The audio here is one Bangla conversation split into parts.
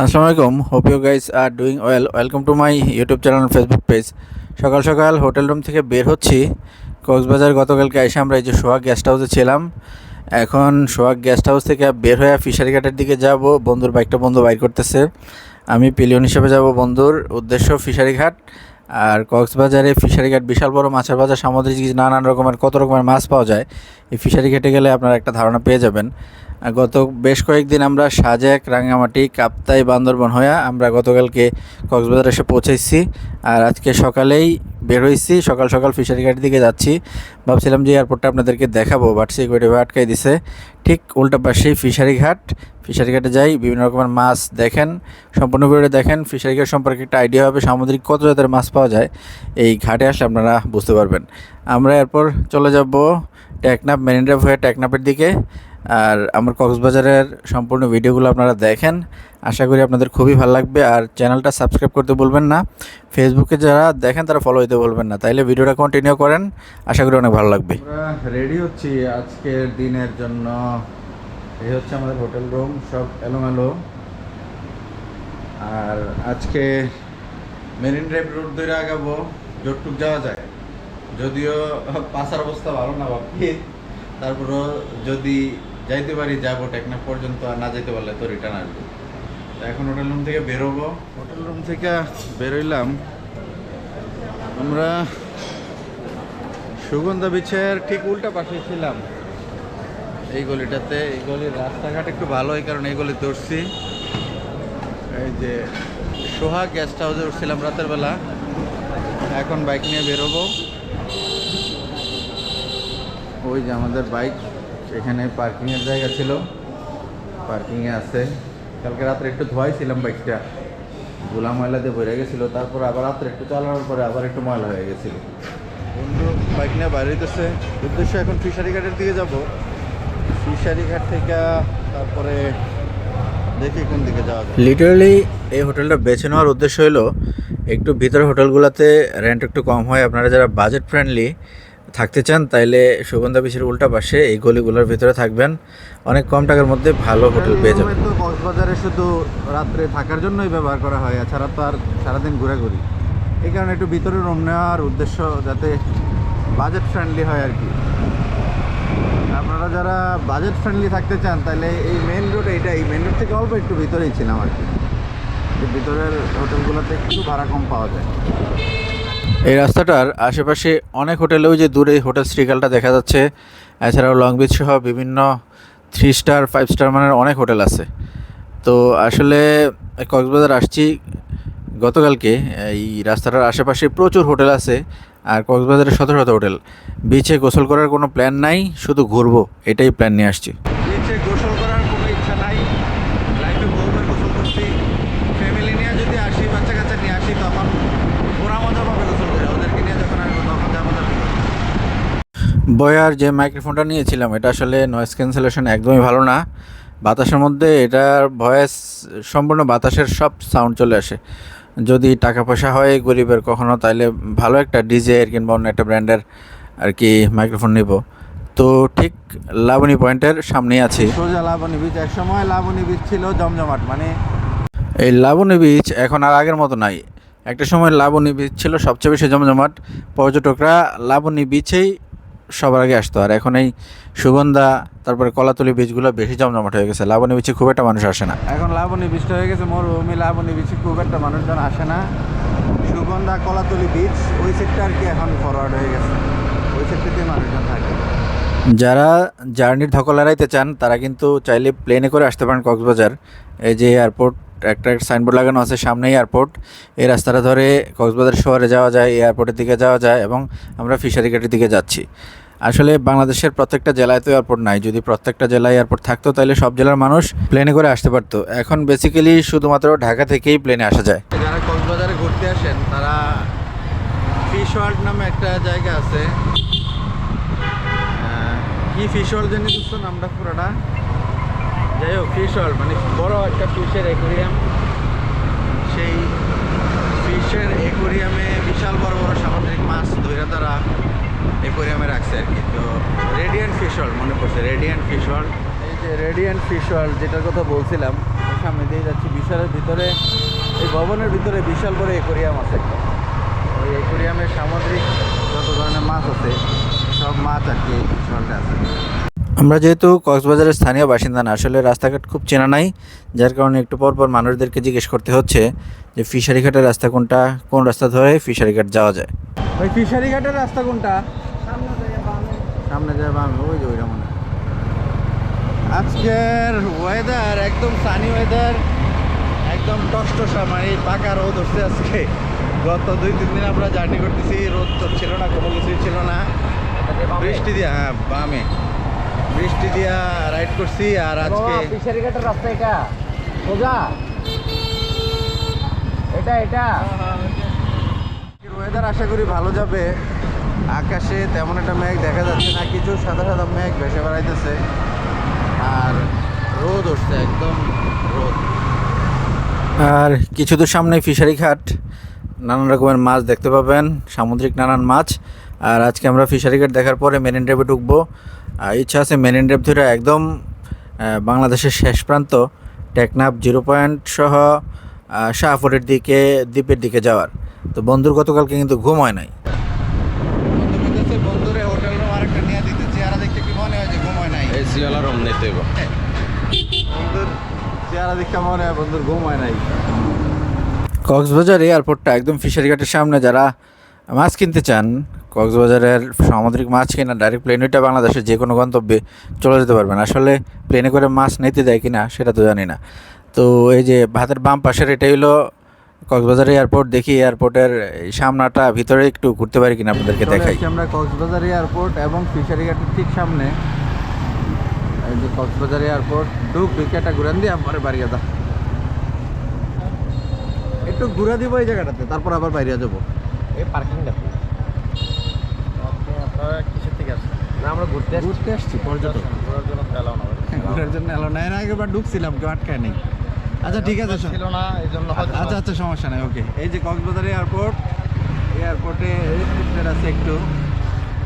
আসসালামু আলাইকুম। Hope you guys are doing well welcome to my YouTube channel Facebook page সকাল সকাল হোটেল রুম থেকে বের হচ্ছি। কক্সবাজার গতকালকে এসে আমরা এই যে সোহাগ গেস্ট হাউসে ছিলাম। এখন সোহাগ গেস্ট হাউস থেকে বের হয়ে ফিশারি ঘাটের দিকে যাব। বন্ধুর বাইকটা বন্ধু বাইর করতেছে। আমি পিলিয়ন হিসেবে যাব বন্ধুর উদ্দেশ্য ফিশারি ঘাট। আর কক্সবাজারে ফিশারি ঘাট বিশাল বড় মাছের বাজার, সামুদ্রিক নানান রকমের, কত রকমের মাছ পাওয়া যায়। এই ফিশারি ঘাটে গেলে আপনারা একটা ধারণা পেয়ে যাবেন। গত বেশ কয়েকদিন আমরা সাজেক, রাঙ্গামাটি, কাপ্তাই, বান্দরবন হয়ে আমরা গতকালকে কক্সবাজার এসে পৌঁছেছি আর আজকে সকালেই বের হয়েছি। সকাল সকাল ফিশারি ঘাটের দিকে যাচ্ছি। ভাবছিলাম যে এয়ারপোর্টটা আপনাদেরকে দেখাবো বাট সিকিউরিটি আটকাই দিছে। ঠিক উল্টা পাশেই ফিশারি ঘাট। ফিশারি ঘাটে যাই, বিভিন্ন রকমের মাছ দেখেন, সম্পূর্ণ করে দেখেন। ফিশারি ঘাট সম্পর্কে একটা আইডিয়া হবে, সামুদ্রিক কত জাতের মাছ পাওয়া যায়। এই ঘাটে আসলে আপনারা বুঝতে পারবেন। আমরা এরপর চলে যাব টেকনাপ মেরিন ড্রাইভ হয়ে টেকনাপের দিকে। আর আমার কক্সবাজারের সম্পূর্ণ ভিডিওগুলো আপনারা দেখেন। আশা করি আপনাদের খুবই ভালো লাগবে। আর চ্যানেলটা সাবস্ক্রাইব করতে বলবেন না। ফেসবুকে যারা দেখেন, তারা ফলো দিতে বলবেন না। তাইলে ভিডিওটা কন্টিনিউ করেন। আশা করি অনেক ভালো লাগবে। রেডি হচ্ছি আজকের দিনের জন্য। এই হচ্ছে আমাদের হোটেল রুম সব এলোমেলো। আর আজকে মেরিন ড্রাইভ রোড ধরে আগাবো। যতটুক যাওয়া যায়। যদিও পাশার অবস্থা ভালো না ভাবছি তারপরও যদি যাইতে পারি, যাব, টেকনাফ পর্যন্ত, আর না যেতে পারলে তো রিটার্ন আসব। এখন হোটেল রুম থেকে বেরোবো। হোটেল রুম থেকে বেরোইলাম। আমরা সুগন্ধা বিচের ঠিক উল্টা পাশে ছিলাম। এই গলিটাতে, এই গলির রাস্তাঘাট একটু ভালো, এই কারণে এই গলিতে উঠছি। এই যে সোহাগ গেস্ট হাউসে উঠছিলাম রাতের বেলা। এখন বাইক নিয়ে বেরোবো। ওই যে আমাদের বাইক এখানে পার্কিংয়ের জায়গা ছিল। পার্কিংয়ে আছে। কালকে রাত্রে একটু ধোয়াইছিলাম বাইকটা ধুলা ময়লা দিয়ে ভরে গেছিল। তারপর আবার রাত্রে একটু চালানোর পরে আবার একটু ময়লা হয়ে গেছিল। বন্ধু বাইক নিয়ে বাইরে হইতেছে। উদ্দেশ্য এখন ফিশারি ঘাটের দিকে যাব। ফিশারি ঘাট থেকে তারপরে দেখি কোন দিকে যাওয়া লিটারালি এই হোটেলটা বেছে নেওয়ার উদ্দেশ্য হলো একটু ভিতরে হোটেলগুলোতে রেন্ট একটু কম হয়। আপনারা যারা বাজেট ফ্রেন্ডলি থাকতে চান, তাইলে সুগন্ধা বিচের উল্টা পাশে এই গলিগুলোর ভিতরে থাকবেন। অনেক কম টাকার মধ্যে ভালো হোটেল পেয়ে যাবেন। তো কক্সবাজারে শুধু রাত্রে থাকার জন্যই ব্যবহার করা হয়, এছাড়া তো আর সারাদিন ঘোরাঘুরি। এই কারণে একটু ভিতরে রুম নেওয়ার উদ্দেশ্য যাতে বাজেট ফ্রেন্ডলি হয় আর কি। আপনারা যারা বাজেট ফ্রেন্ডলি থাকতে চান তাহলে এই মেন রোড এইটা, এই মেন রোড থেকে অল্প একটু ভিতরেই ছিলাম আর কি। ভিতরের হোটেলগুলোতে একটু ভাড়া কম পাওয়া যায়। এই রাস্তাটার আশেপাশে অনেক হোটেলেও যে দূরে হোটেল শ্রীকালটা দেখা যাচ্ছে। এছাড়াও লং বিচ সহ বিভিন্ন থ্রি স্টার ফাইভ স্টার মানের অনেক হোটেল আছে। তো আসলে কক্সবাজার আসছি। গতকালকে এই রাস্তাটার আশেপাশে প্রচুর হোটেল আছে আর কক্সবাজারে শত শত হোটেল। বিচে গোসল করার কোনো প্ল্যান নাই, শুধু ঘুরবো, এটাই প্ল্যান নিয়ে আসছি বিচে গোসল করার কোনো ইচ্ছা নাই লাইফে বহুবার গোসল করছি ফ্যামিলি নিয়ে যদি আসি বাচ্চা কাচ্চা নিয়ে আসি তখন ওরা মজা পাবে গোসল করে ওদেরকে নিয়ে যখন আসব তখন যা মজা পাবে বয়ার যে মাইক্রোফোনটা নিয়েছিলাম এটা আসলে নয়েজ ক্যান্সেলেশন একদমই ভালো না। বাতাসের মধ্যে এটার ভয়েস সম্পূর্ণ বাতাসের সব সাউন্ড চলে আসে। যদি টাকা পয়সা হয় গরিবের কখনো তাইলে ভালো একটা ডিজে কিংবা অন্য একটা ব্র্যান্ডের আর কি মাইক্রোফোন নিব। তো ঠিক লাবণী পয়েন্টের সামনেই আছি। সোজা লাবণী বিচ এক সময় লাবণী বিচ ছিল জমজমাট মানে এই লাবণী বিচ এখন আর আগের মতো নাই। একটা সময় লাবণী বিচ ছিল সবচেয়ে বেশি জমজমাট। পর্যটকরা লাবণী বিচেই সবার আগে আসতো। আর এখন এই সুগন্ধা তারপরে কলাতলি বীজগুলো বেশি জমজমাট হয়ে গেছে। লাবণী বিচে খুব একটা মানুষ আসে না। এখন লাবণী বীজটা হয়ে গেছে মরুভূমি লাবণী বিচে খুব একটা মানুষজন আসে না। সুগন্ধা কলাতলি বীজ ওই সেটটা আর কি এখন ফরওয়ার্ড হয়ে গেছে। ওই সেটটাতে মানুষজন থাকে। যারা জার্নির ধকল এড়াইতে চান তারা কিন্তু চাইলে প্লেনে করে আসতে পারেন কক্সবাজার। এই যে এয়ারপোর্ট একটা সাইনবোর্ড লাগানো আছে সামনেই এয়ারপোর্ট এই রাস্তাটা ধরে কক্সবাজার শহরে যাওয়া যায় এয়ারপোর্টের দিকে যাওয়া যায় এবং আমরা ফিশারি ঘাটের দিকে যাচ্ছি। আসলে বাংলাদেশের প্রত্যেকটা জেলায় তো এয়ারপোর্ট নাই। যদি প্রত্যেকটা জেলায় এয়ারপোর্ট থাকতো, তাহলে সব জেলার মানুষ প্লেনে করে আসতে পারতো। এখন বেসিক্যালি শুধুমাত্র ঢাকা থেকেই প্লেনে আসা যায়। যারা কক্সবাজারে ঘুরতে আসেন, তারা ফিশ ওয়ার্ল্ড নামে একটা জায়গা আছে। কি ফিশ ওয়ার্ল্ড জানি বুঝছ নামটা পুরোটা? যাই হোক ফিশ ওয়ার্ল্ড মানে বড় একটা ফিশের অ্যাকোরিয়াম সেই ফিশের অ্যাকোরিয়ামে বিশাল বড় বড় সামুদ্রিক মাছ ধরে তারা অ্যাকোরিয়ামে রাখছে আর কি। তো রেডিয়ান্ট ফিশ ওয়ার্ল্ড মনে পড়ছে রেডিয়ান্ট ফিশ ওয়ার্ল্ড এই যে রেডিয়ান্ট ফিশ ওয়ার্ল্ড যেটার কথা বলছিলাম সামনে দিয়ে যাচ্ছি বিশালের ভিতরে এই ভবনের ভিতরে বিশাল বড় একুরিয়াম আছে। একটা। ওই একুরিয়ামের সামুদ্রিক যত ধরনের মাছ আছে সব মাছ আর কি এই বিশালটা আছে। আমরা যেহেতু কক্সবাজারের স্থানীয় বাসিন্দা না আসলে রাস্তাঘাট খুব চেনা নাই যার কারণে একটু পর পর মানুষদেরকে জিজ্ঞেস করতে হচ্ছে যে ফিশারি ঘাটের রাস্তা কোনটা কোন রাস্তা ধরে ফিশারি ঘাট যাওয়া যায়। ওই ফিশারি ঘাটের রাস্তা কোনটা? সামনে যায় বামে ওই যে ওইটা মনে আজকের ওয়েদার একদম সানি ওয়েদার একদম টসটসা মানে এই পাকা রোদ উঠছে আজকে। গত দুই তিন দিন আমরা জার্নি করতেছি রোদ তো ছিল না কোনো কিছুই ছিল না। বৃষ্টি দিয়া হ্যাঁ বামে। বৃষ্টি দিয়া রাইড করছি আর আজকে ফিশারি রাস্তা এটা। সোজা। এটা এটা। ওয়েদার আশা করি ভালো যাবে। আকাশে তেমন একটা মেঘ দেখা যাচ্ছে না, কিছু সাদা সাদা মেঘ ভেসে বেড়াইতেছে। আর রোদ উঠছে, একদম রোদ। আর কিছু দূর সামনে ফিশারি ঘাট, নানান রকমের মাছ দেখতে পাবেন, সামুদ্রিক নানান মাছ। আর আজকে আমরা ফিশারি ঘাট দেখার পরে মেরিন ড্রাইভে ঢুকবো। ইচ্ছা আছে মেরিন ড্রাইভ ধরে একদম বাংলাদেশের শেষ প্রান্ত, টেকনাফ জিরো পয়েন্ট সহ শাহপুরের দিকে, দ্বীপের দিকে যাওয়ার। তো বন্ধুর গতকালকে কিন্তু ঘুম হয় নাই বন্ধু কইতেছে বন্ধুরে হোটেল রুম আরেকটা নিয়ে দিতে চেহারা দেখতে কি মনে হয় যে ঘুম হয় নাই এসি ওয়ালা হইব চেহারা দেখতে মনে হয় বন্ধুর ঘুম হয় নাই। কক্সবাজার এয়ারপোর্টটা একদম ফিশারি ঘাটের সামনে যারা মাছ কিনতে চান কক্সবাজারের সামুদ্রিক মাছ কিনা ডাইরেক্ট প্লেন ওইটা বাংলাদেশের যে কোনো গন্তব্যে চলে যেতে পারবেন। আসলে প্লেনে করে মাছ নিতে দেয় কিনা সেটা তো জানি না। তো এই যে ভাতের বাম পাশের এটাই হলো কক্সবাজার এয়ারপোর্ট। দেখি এয়ারপোর্টের সামনাটা ভিতরে একটু ঘুরতে পারি কিনা আপনাদেরকে দেখাই। আমরা কক্সবাজার এয়ারপোর্ট এবং ফিশারি ঘাটের ঠিক সামনে। এই যে কক্সবাজার এয়ারপোর্ট ঢুক ঢুকে একটা ঘুরান দিয়ে আমার বাড়ি যা একটু ঘুরে দিব এই জায়গাটাতে তারপর আবার বাইরে যাব। এই পার্কিং দেখো আপনারা কিসের থেকে আসছেন? না আমরা ঘুরতে ঘুরতে আসছি পর্যটক। ঘোরার জন্য তেলাও না ঘুরার জন্য এলো না। এর আগেবার ঢুকছিলাম কেউ আটকায় নেই। আচ্ছা ঠিক আছে। ছিল না এই জন্য আচ্ছা আচ্ছা সমস্যা। নাই ওকে এই যে কক্সবাজার এয়ারপোর্ট এয়ারপোর্টে আছে একটু।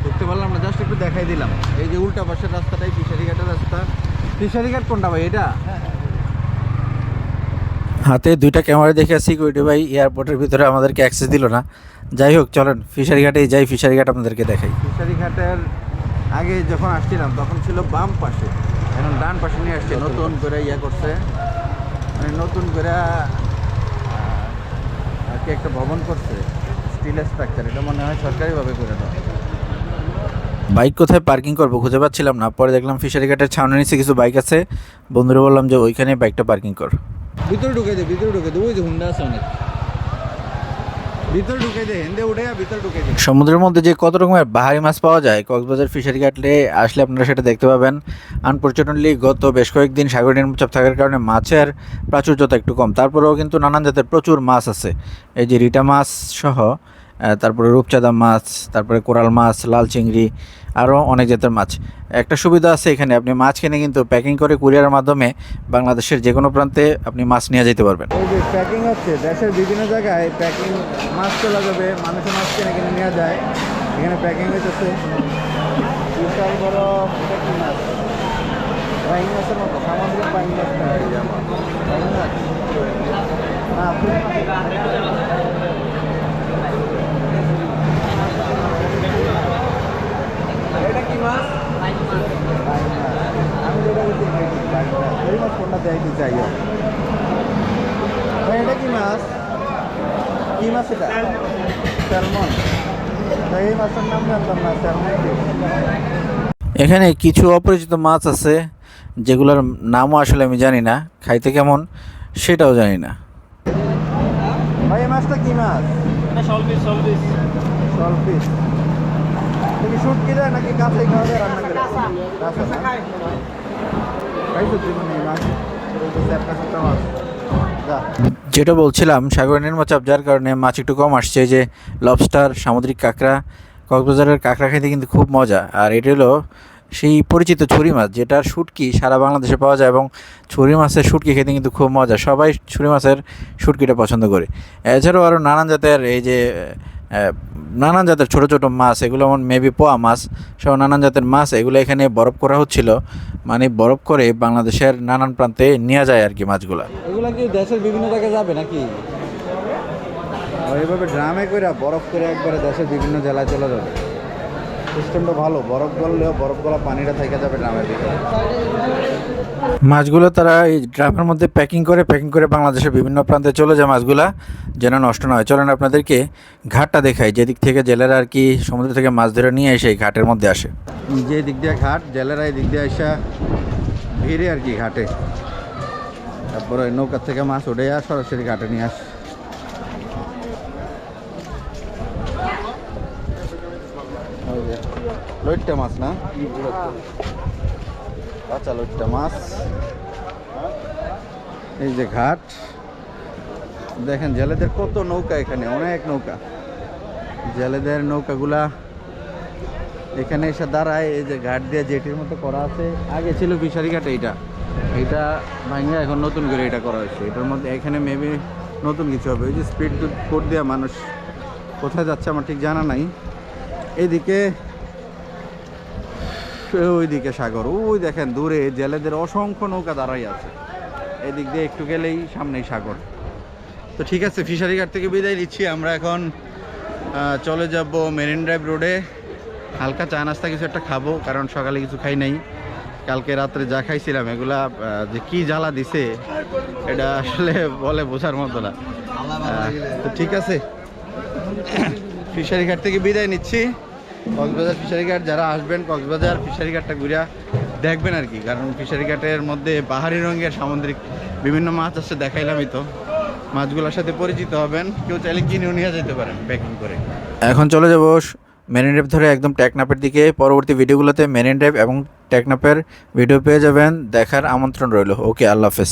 ঢুকতে পারলাম না জাস্ট একটু দেখাই দিলাম। এই যে উল্টা পাশের রাস্তাটাই ফিশারি ঘাটের রাস্তা। ফিশারি ঘাট কোনটা ভাই এটা? হাতে দুইটা ক্যামেরা দেখে সিকিউরিটি ভাই এয়ারপোর্টের ভিতরে আমাদেরকে অ্যাক্সেস দিল না। যাই হোক চলেন ফিশারি ঘাটেই যাই ফিশারি ঘাট আপনাদেরকে দেখাই। ফিশারি ঘাটের আগে যখন আসছিলাম তখন ছিল বাম পাশে। এখন ডান পাশে নিয়ে আসছে নতুন করে ইয়ে করছে। মানে নতুন করে আর কি একটা ভবন করছে স্টিলের স্ট্রাকচার এটা মনে হয় সরকারিভাবে করে দেওয়া। বাইক কোথায় পার্কিং করব খুঁজে পাচ্ছিলাম না। পরে দেখলাম ফিশারি ঘাটের ছাউনি নিচে কিছু বাইক আছে। বন্ধুরা বললাম যে ওইখানে বাইকটা পার্কিং কর। ভিতরে ঢুকে দে ভিতরে ঢুকে দে। ওই যে হুন্ডা আছে অনেক। ভিতরে ঢুকে দে হেন্দে উঠে যা, ভিতরে ঢুকে দে। সমুদ্রের মধ্যে যে কত রকমের বাহারি মাছ পাওয়া যায় কক্সবাজার ফিশারি ঘাটলে আসলে আপনারা সেটা দেখতে পাবেন। আনফর্চুনেটলি গত বেশ কয়েকদিন সাগর নির্মচাপ থাকার কারণে মাছের প্রাচুর্যতা একটু কম। তারপরেও কিন্তু নানান জাতের প্রচুর মাছ আছে। এই যে রিটা মাছ সহ তারপরে রূপচাঁদা মাছ, তারপরে কোরাল মাছ, লাল চিংড়ি আরও অনেক জাতের মাছ। একটা সুবিধা আছে এখানে, আপনি মাছ কিনে কিন্তু প্যাকিং করে কুরিয়ারের মাধ্যমে বাংলাদেশের যে কোনো প্রান্তে আপনি মাছ নিয়ে যেতে পারবেন। যে প্যাকিং হচ্ছে, দেশের বিভিন্ন জায়গায় প্যাকিং মাছ চলে যাবে মানুষের মাছ কিনে কিনে নেওয়া যায়। এখানে প্যাকিং হইতেছে। বিশাল বড় মাছ। সামুদ্রিক এই যে আমার। বাইং মাছ না আপনি এটা কি মাছ আমি যেটা বলছি এই মাছ কোনটা দেখাইতে চাই ভাই এটা কি মাছ কি মাছ এটা স্যালমন এই মাছের নাম জানতাম না স্যালমন এখানে কিছু অপরিচিত মাছ আছে যেগুলোর নামও আসলে আমি জানি না খাইতে কেমন সেটাও জানি না। ভাই মাছটা কি মাছ? কি দেয় নাকি কাঁচাই খাওয়া যায় রান্না করে? কাঁচা না? খাইছো জীবনে এই মাছ একটা ছোট্ট মাছ। যা। যেটা বলছিলাম সাগর নির্মচাপ যার কারণে মাছ একটু কম আসছে যে লবস্টার সামুদ্রিক কাঁকড়া কক্সবাজারের কাঁকড়া খেতে কিন্তু খুব মজা। আর এটা হলো সেই পরিচিত ছুরি মাছ যেটার শুটকি সারা বাংলাদেশে পাওয়া যায় এবং ছুরি মাছের শুটকি খেতে কিন্তু খুব মজা। সবাই ছুরি মাছের শুটকিটা পছন্দ করে। এছাড়াও আরও নানান জাতের এই যে নানান জাতের ছোটো ছোটো মাছ এগুলো যেমন মেবি পোয়া মাছ সহ নানান জাতের মাছ এগুলো এখানে বরফ করা হচ্ছিল। মানে বরফ করে বাংলাদেশের নানান প্রান্তে নেওয়া যায় আর কি মাছগুলো। এগুলো কি দেশের বিভিন্ন জায়গায় যাবে নাকি? এইভাবে ড্রামে করে বরফ করে একবারে দেশের বিভিন্ন জেলায় চলে যাবে। সিস্টেমটা ভালো বরফ গললেও বরফ গলা পানিটা থেকে যাবে ড্রামের ভিতরে। মাছগুলো তারা এই ড্রামের মধ্যে প্যাকিং করে প্যাকিং করে বাংলাদেশের বিভিন্ন প্রান্তে চলে যায় মাছগুলা যেন নষ্ট না হয়। চলেন আপনাদেরকে ঘাটটা দেখাই যেদিক থেকে জেলেরা আর কি সমুদ্র থেকে মাছ ধরে নিয়ে এসে এই ঘাটের মধ্যে আসে। যে দিক দিয়ে ঘাট জেলেরা এই দিক দিয়ে আসা ভিড়ে আর কি ঘাটে। তারপরে নৌকার থেকে মাছ উঠে আর সরাসরি ঘাটে নিয়ে আস ওই যে, লইট্টা মাছ না? আচ্ছা লইট্টা মাছ। এই যে ঘাট। দেখেন, জেলেদের কত নৌকা এখানে, অনেক নৌকা। জেলেদের নৌকাগুলা এখানে এসে দাঁড়ায়, এই যে ঘাট দিয়ে জেটির মতো করা আছে। আগে ছিল ফিশারি ঘাট এইটা। এটা ভাঙে এখন নতুন করে এটা করা হয়েছে। এটার মধ্যে এখানে মেবি নতুন কিছু হবে। ওই যে স্পিড কোড দেওয়া মানুষ কোথায় যাচ্ছে আমার ঠিক জানা নাই। এইদিকে ওইদিকে সাগর। ওই দেখেন দূরে জেলেদের অসংখ্য নৌকা দাঁড়াই আছে। এদিক দিয়ে একটু গেলেই সামনেই সাগর। তো ঠিক আছে ফিশারি ঘাট থেকে বিদায় নিচ্ছি। আমরা এখন চলে যাব মেরিন ড্রাইভ রোডে। হালকা চা নাস্তা কিছু একটা খাব, কারণ সকালে কিছু খাই নাই। কালকে রাত্রে যা খাইছিলাম, এগুলা যে কি জ্বালা দিছে, এটা আসলে বলে বোঝার মতো না। তো ঠিক আছে। ফিশারি ঘাট থেকে বিদায় নিচ্ছি। কক্সবাজার ফিশারি ঘাট, যারা আসবেন কক্সবাজার ফিশারি ঘাটটা ঘুরিয়া দেখবেন আর কি। কারণ ফিশারি ঘাটের মধ্যে পাহাড়ি রঙের সামুদ্রিক বিভিন্ন মাছ আছে, দেখাইলামই তো। মাছগুলোর সাথে পরিচিত হবেন। কেউ চাইলে কিনেও নিয়ে যেতে পারেন প্যাকিং করে। এখন চলে যাব মেরিন ড্রাইভ ধরে একদম টেকনাপের দিকে। পরবর্তী ভিডিওগুলোতে মেরিন ড্রাইভ এবং টেকনাপের ভিডিও পেয়ে যাবেন। দেখার আমন্ত্রণ রইল। ওকে আল্লাহ হাফেজ।